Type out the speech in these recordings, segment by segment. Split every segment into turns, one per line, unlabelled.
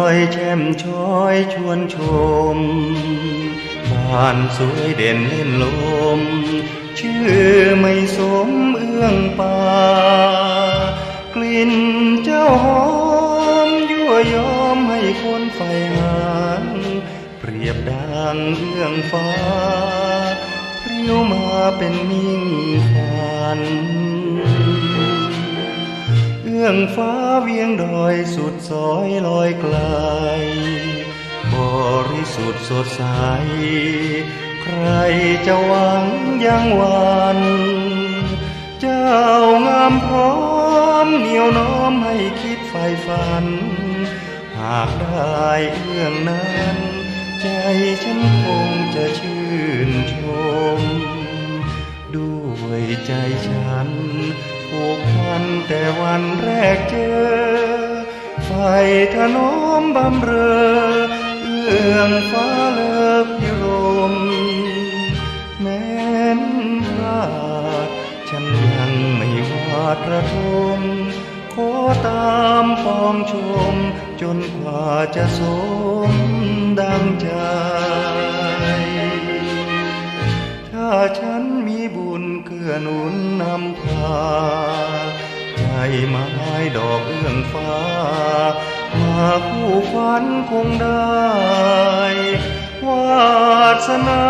อยแช่มช้อยชวนชม บ้านสวยเด่นเล่นลม ชื่อไม่สมเอื้องป่ากลิ่นเจ้าหอมยั่วยอมให้คนใฝ่หาเปรียบดังเอื้องฟ้าเรียวมาเป็นมิ่งฝัน อื้องฟ้าเวียงดอยสุดซอยลอยไกล บริสุทธิ์สดใส ใครจะหวังยังวัน เจ้างามพร้อมเหนียวน้อมให้คิดใฝ่ฝัน หากได้เอื้องนั้น ใจฉันคงจะชื่นชม วยใจฉันผูกพันแต่วันแรกเจอ ไฟถนอมบำเรอเอื้องฟ้าเลิกพิรมแม้นพลาดฉันยังไม่วาดระทมขอตามปองชม จนกว่าจะสมดังใจ นุนนำพาใจไม้ดอกเอื้องฟ้า มาคู่ควันคงได้ วาสนา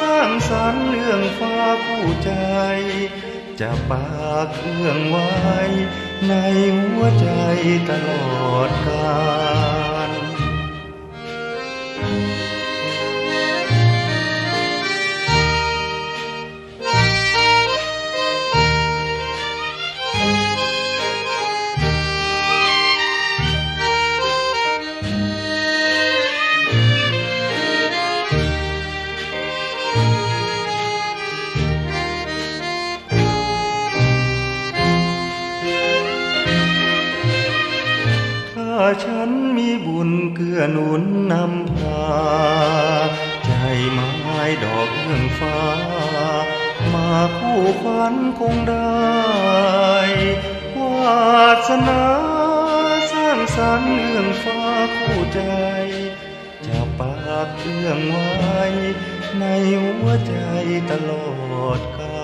สร้างสรรค์เรื่องฟ้าคู่ใจ จะปากเอื้องไว้ ในหัวใจตลอดกาล ฉันมีบุญเกื้อหนุนนำพา ใจไม้ดอกเอื้องฟ้า มาคู่ควันคงได้ วาสนาสร้างสรรค์เรื่องฟ้าคู่ใจ จะปากเอื้องไว้ ในหัวใจตลอดกา